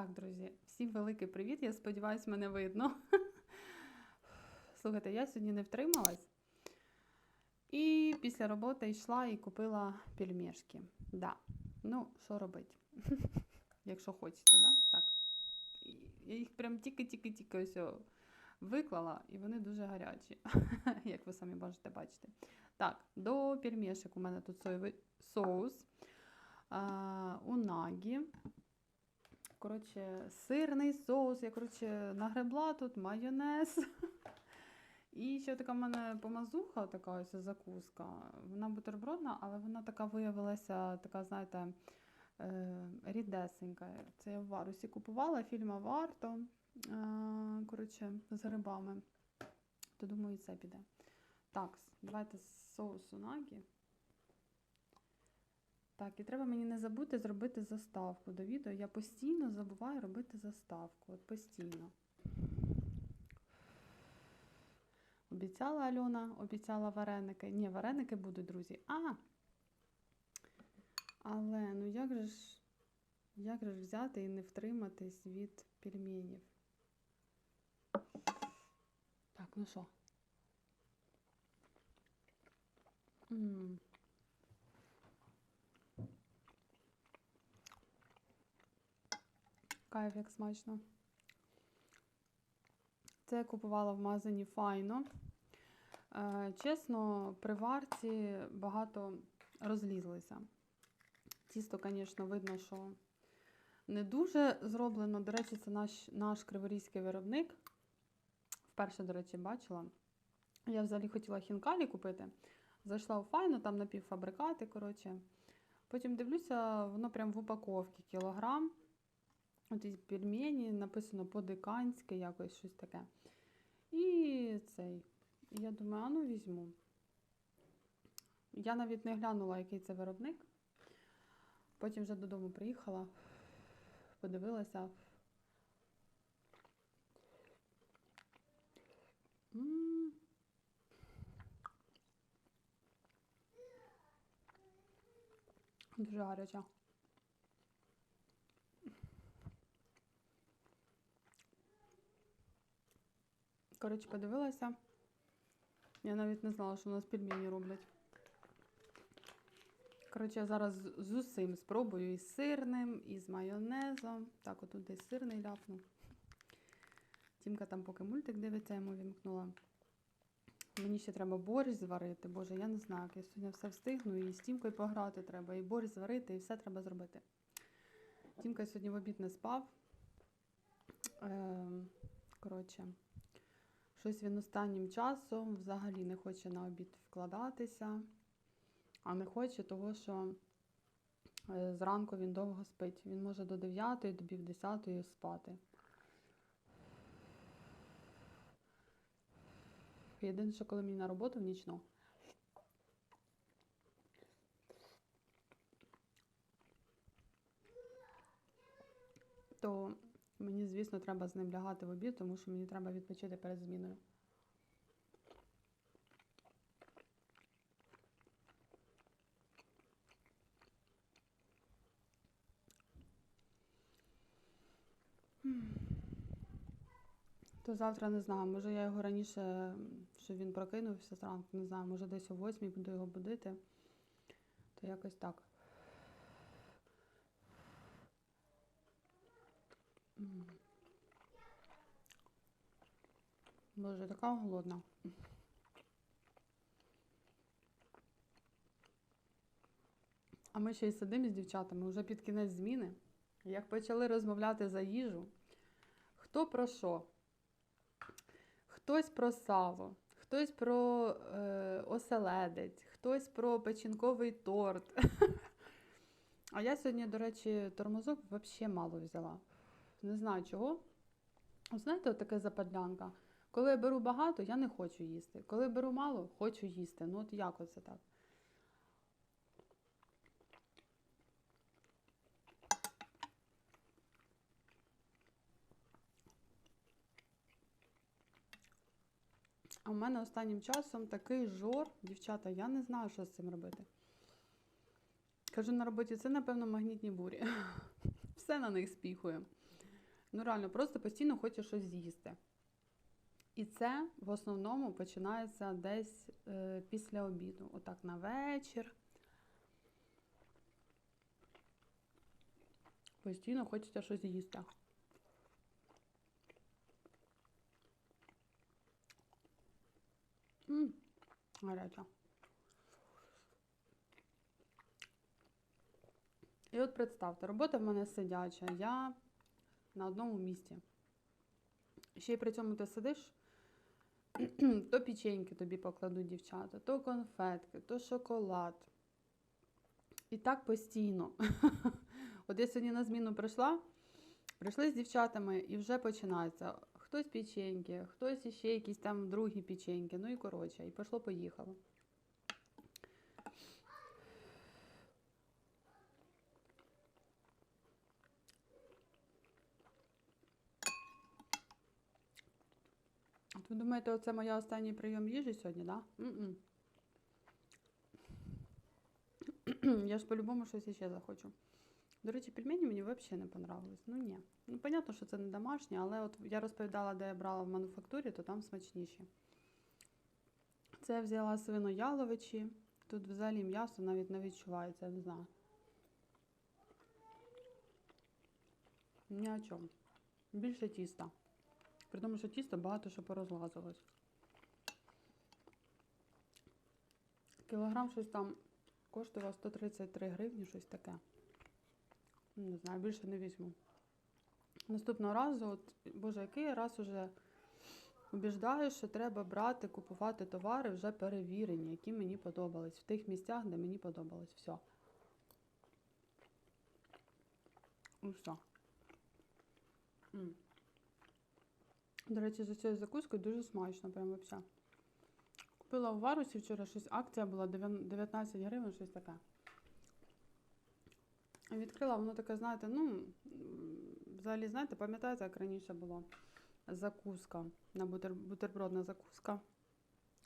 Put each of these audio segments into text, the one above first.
Так, друзі, всім великий привіт. Я сподіваюся, мене видно. Слухайте, я сьогодні не втрималась. І після роботи йшла і купила пельмешки. Да. Ну, що робити? Якщо хочете, да? Так. Я їх прям тільки-тільки-тільки ось виклала, і вони дуже гарячі, як ви самі можете бачити. Так, до пельмешок у мене тут соєвий соус. Унагі. Коротше, сирний соус. Я коротше, нагребла тут майонез. І ще така в мене помазуха, така ось закуска. Вона бутербродна, але вона така виявилася, така, знаєте, е, рідесенька. Це я в Варусі купувала, фільма варто. е, Коротше, з грибами. То думаю, це піде. Так, давайте соус унагі. Так, і треба мені не забути зробити заставку до відео. Я постійно забуваю робити заставку. От постійно. Обіцяла Альона, обіцяла вареники. Ні, вареники будуть, друзі. А! Але ну як же ж, як же ж взяти і не втриматись від пельменів? Так, ну що? М. Кайф, як смачно. Це я купувала в магазині Файно. Е, чесно, при варці багато розлізлися. Тісто, звісно, видно, що не дуже зроблено. До речі, це наш, наш криворізький виробник. Вперше, до речі, бачила. Я взагалі хотіла хінкалі купити. Зайшла у Файно, там напівфабрикати, коротше. Потім дивлюся, воно прям в упаковці кілограм. От ці пельмені написано по-диканськи, якось щось таке. І цей. Я думаю, а ну візьму. Я навіть не глянула, який це виробник. Потім вже додому приїхала, подивилася. Дуже гаряча. Коротше, подивилася. Я навіть не знала, що у нас пельмені роблять. Коротше, я зараз з усім спробую і з сирним, і з майонезом. Так, отут десь сирний ляпнув. Тімка там поки мультик дивиться, йому вімкнула. Мені ще треба борщ зварити. Боже, я не знаю, як я сьогодні все встигну. І з Тімкою пограти треба, і борщ зварити, і все треба зробити. Тімка сьогодні в обід не спав. Ем, коротше, щось він останнім часом взагалі не хоче на обід вкладатися, а не хоче того, що е, зранку він довго спить. Він може до 9, до пів 10 спати. Єдине, що коли мені на роботу в нічну. То мені, звісно, треба з ним лягати в обід, тому що мені треба відпочити перед зміною. То завтра не знаю, може я його раніше, м, щоб він прокинувся зранку, не знаю, може десь о 8 буду його будити. То якось так. Боже, така голодна. А ми ще й сидимо з дівчатами вже під кінець зміни. Як почали розмовляти за їжу, хто про що? Хтось про сало, хтось про е, оселедець, хтось про печінковий торт. А я сьогодні, до речі, тормозок взагалі мало взяла. Не знаю чого. Знаєте, от таке западлянка. Коли я беру багато, я не хочу їсти. Коли беру мало, хочу їсти. Ну от як оце так? А в мене останнім часом такий жор, дівчата, я не знаю, що з цим робити. Кажу на роботі, це, напевно, магнітні бурі. Все на них спіхує. Ну, реально, просто постійно хочеш щось з'їсти. І це в основному починається десь е, після обіду. Отак на вечір. Постійно хочеться щось з'їсти. М, Гаряча. І от представте, робота в мене сидяча, я на одному місці. Ще й при цьому ти сидиш, то печеньки тобі покладуть дівчата, то конфетки, то шоколад. І так постійно. От я сьогодні на зміну прийшла, прийшли з дівчатами і вже починається. Хтось печеньки, хтось іще якісь там другі печеньки. Ну і коротше, і пішло-поїхало. Ви думаєте, оце моя останній прийом їжі сьогодні, так? Да? М-м. Я ж по-любому щось іще захочу. До речі, пельмені мені взагалі не понравились. Ну ні. Ну, понятно, що це не домашнє, але от я розповідала, де я брала в мануфактурі, то там смачніші. Це я взяла свинояловичі. Тут взагалі м'ясо навіть не відчувається, я не знаю. Ні о чому. Більше тіста. При тому, що тісто багато що порозлазилось. Кілограм щось там коштував 133 гривні, щось таке. Не знаю, більше не візьму. Наступного разу, от, боже, який раз уже убіждаю, що треба брати, купувати товари вже перевірені, які мені подобались. В тих місцях, де мені подобалось. Все. Ну все. До речі, за цією закускою дуже смачно, прям взагалі. Купила в Варусі вчора щось, акція була 19 гривень, щось таке. Відкрила, воно таке, знаєте, ну, взагалі, знаєте, пам'ятаєте, як раніше було закуска, на бутер, бутербродна закуска.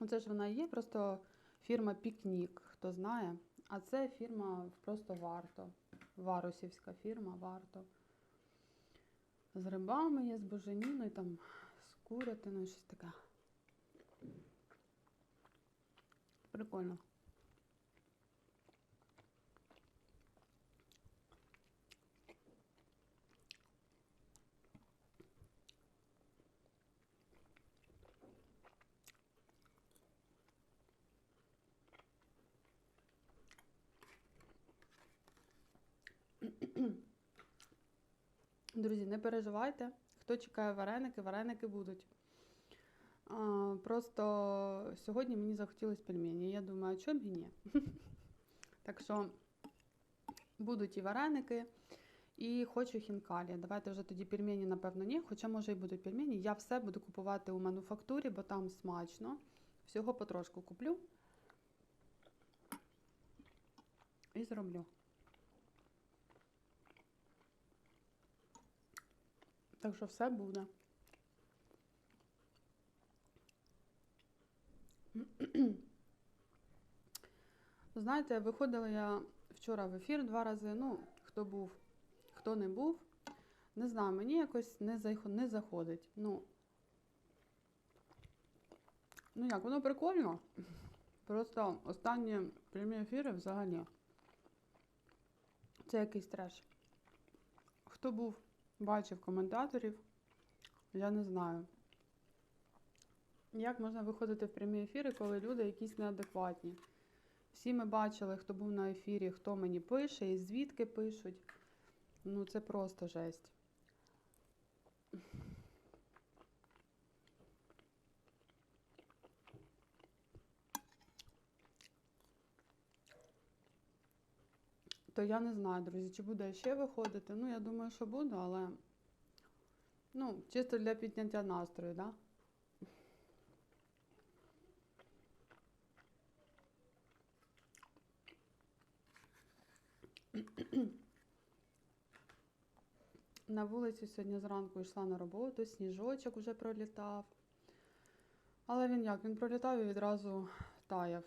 Оце ж вона є, просто фірма Пікнік, хто знає. А це фірма просто варто. Варусівська фірма варто. З рибами є, з буженіною, там, з курятиною, щось таке. Прикольно. Друзі, не переживайте. Хто чекає вареники, вареники будуть. А, просто сьогодні мені захотілося пельмені. Я думаю, а чому б і ні? Так що будуть і вареники, і хочу хінкалі. Давайте вже тоді пельмені, напевно, ні. Хоча, може, і будуть пельмені. Я все буду купувати у мануфактурі, бо там смачно. Всього потрошку куплю і зроблю. Так що все буде. Знаєте, виходила я вчора в ефір два рази. Ну, хто був, хто не був. Не знаю, мені якось не заходить. Ну, ну як, воно прикольно. Просто останні прямі ефіри взагалі. Це якийсь треш. Хто був, бачив коментаторів, я не знаю. Як можна виходити в прямі ефіри, коли люди якісь неадекватні? Всі ми бачили, хто був на ефірі, хто мені пише і звідки пишуть. Ну, це просто жесть. То я не знаю, друзі, чи буду я ще виходити. Ну, я думаю, що буду, але ну, чисто для підняття настрою, так? Да? На вулиці сьогодні зранку йшла на роботу, сніжочок вже пролітав. Але він як? Він пролітав і відразу таяв.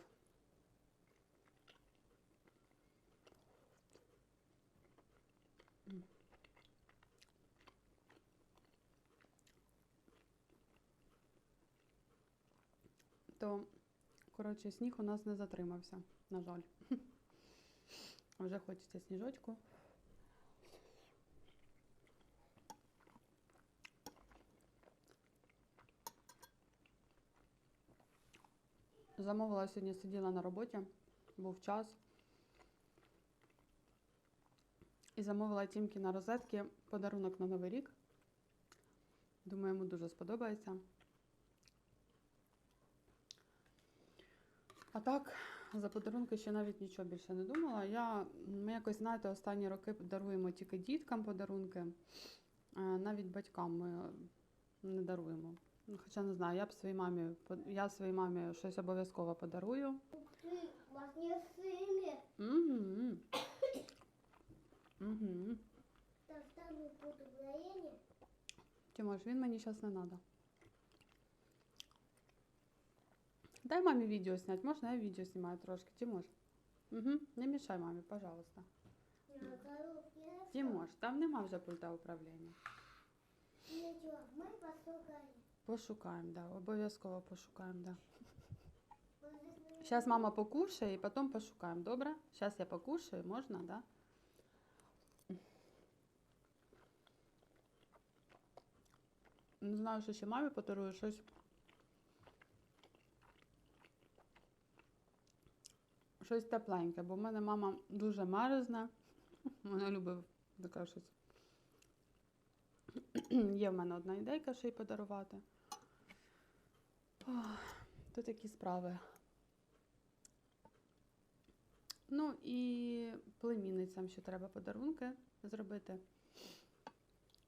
То коротше, сніг у нас не затримався, на жаль. Вже хочеться сніжочку. Замовила сьогодні, сиділа на роботі, був час. І замовила Тімки на розетки подарунок на Новий рік. Думаю, йому дуже сподобається. А так, за подарунки ще навіть нічого більше не думала. Я, ми якось, знаєте, останні роки даруємо тільки діткам подарунки, а навіть батькам ми не даруємо. Ну, Хоча не знаю, я б своїй мамі, под- я своїй мамі щось обов'язково подарую. Ты, у вас не сыны. Угу. Угу. Там стану буду в районе. Тимош, він мені зараз не треба. Дай мамі відео зняти. Можна я відео знімаю трошки? Тимош. Угу. Не мішай мамі, пожалуйста. На коробке. Тимош, там нема вже пульта управління. Ничего, мы послухаем. Пошукаємо, да. Обов'язково пошукаємо, да. Вот здесь, наверное, Зараз мама покушає і потім пошукаємо, добре? Зараз я покушаю, можна, да? Не знаю, що ще мамі подарую щось. Щось тепленьке, бо в мене мама дуже мерзне. Вона любить таке щось. Є в мене одна ідейка, що їй подарувати. То такі справи. Ну і племінницям ще треба подарунки зробити.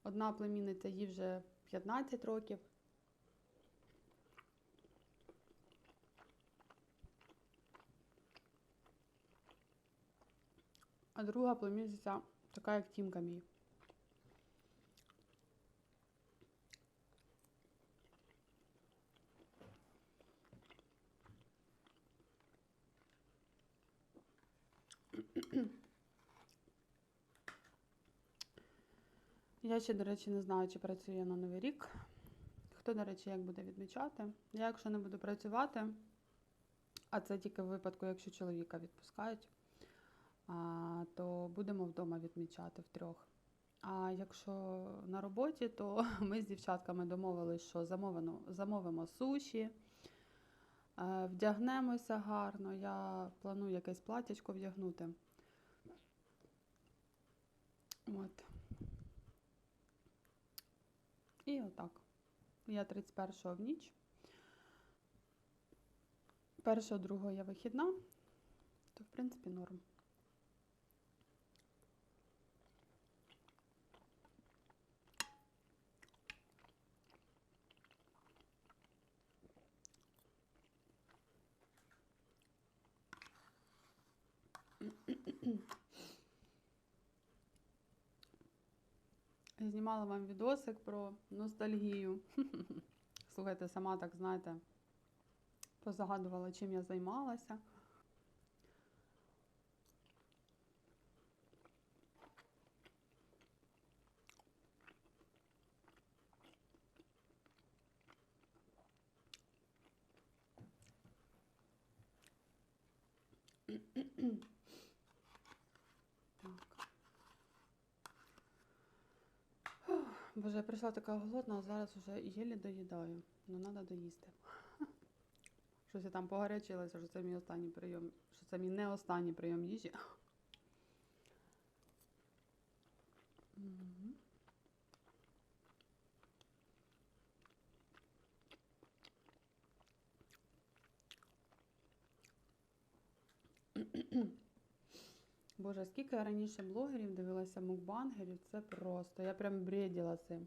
Одна племінниця їй вже 15 років. А друга племінниця така, як Тімка мій. Я ще, до речі, не знаю, чи працює на Новий рік. Хто, до речі, як буде відмічати. Я, якщо не буду працювати, а це тільки в випадку, якщо чоловіка відпускають, то будемо вдома відмічати втрьох. А якщо на роботі, то ми з дівчатками домовились, що замовимо, замовимо суші, е, вдягнемося гарно. Я планую якесь платячко вдягнути. От. І отак. Я 31-го в ніч. Першого, другого я вихідна, то в принципі норм. Знімала вам відосик про ностальгію. Слухайте, сама так, знаєте, позагадувала, чим я займалася. Так. Боже, прийшла така голодна, а зараз вже єлі доїдаю. Ну, треба доїсти. Щось я там погарячилася, що це мій останній прийом, що це мій не останній прийом їжі. Мгм. Боже, скільки я раніше блогерів дивилася мукбангерів, це просто. Я прям бреділа цим.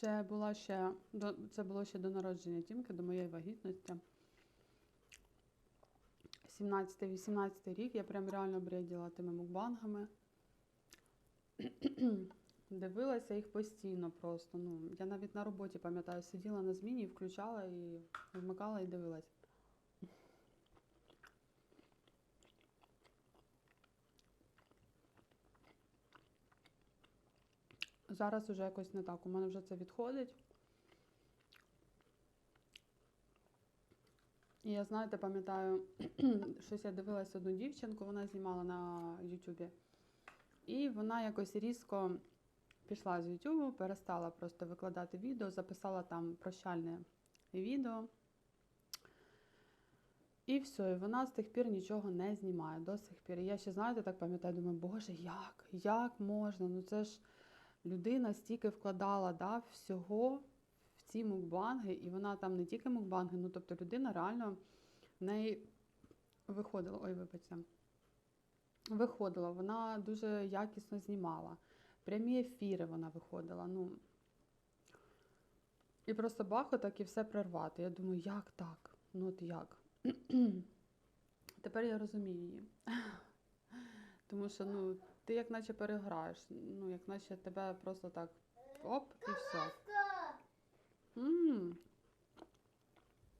Це була ще це було ще до народження Тімки, до моєї вагітності. 17-18 рік я прям реально бреділа тими мукбангами. Дивилася їх постійно просто. Ну, Я навіть на роботі пам'ятаю, сиділа на зміні, включала і вмикала і дивилася. Зараз уже якось не так. У мене вже це відходить. І я, знаєте, пам'ятаю, щось я дивилася одну дівчинку, вона знімала на Ютубі. І вона якось різко пішла з Ютубу, перестала просто викладати відео, записала там прощальне відео. І все, і вона з тих пір нічого не знімає до сих пір. І я ще, знаєте, так пам'ятаю, думаю, боже, як? Як можна? Ну це ж людина стільки вкладала да, всього в ці мукбанги, і вона там не тільки мукбанги, ну тобто людина реально в неї виходила. Ой, вибачте. Виходила, вона дуже якісно знімала. Прямі ефіри вона виходила. Ну, і просто баху так і все прервати. Я думаю, як так? Ну от як? Тепер я розумію її. Тому що ну, ти як наче переграєш, ну, як наче тебе просто так оп і все. М.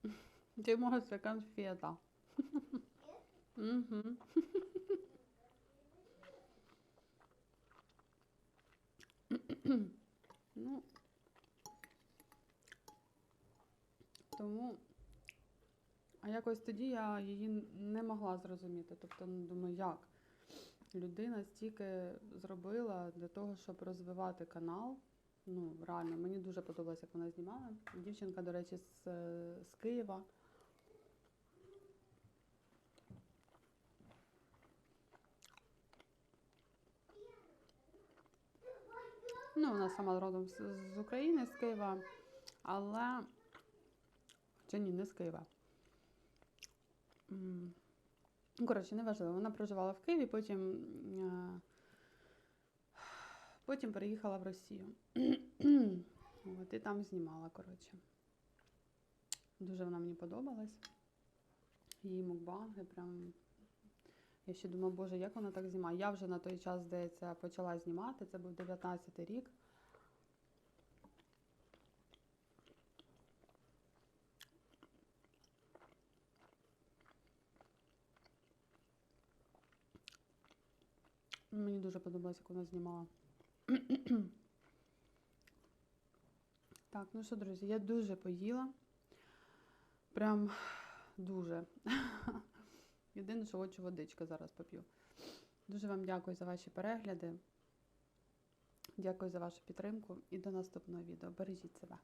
Ти може це конфета. Мгм. Ну, тому, а якось тоді я її не могла зрозуміти. Тобто, ну, думаю, як людина стільки зробила для того, щоб розвивати канал. Ну, реально, мені дуже подобалося, як вона знімала. Дівчинка, до речі, з, е, з Києва. Ну, вона сама родом з, з України, з Києва, але. Чи ні, не з Києва. Коротше, неважливо. Вона проживала в Києві, потім, потім переїхала в Росію. От, і там знімала, коротше. Дуже вона мені подобалась. Її мукбанги прям. Я ще думала, боже, як вона так знімає? Я вже на той час, здається, почала знімати. Це був 19-й рік. Мені дуже подобалось, як вона знімала. Так, ну що, друзі, я дуже поїла. Прям дуже. Єдине, що хочу водички зараз поп'ю. Дуже вам дякую за ваші перегляди. Дякую за вашу підтримку і до наступного відео. Бережіть себе.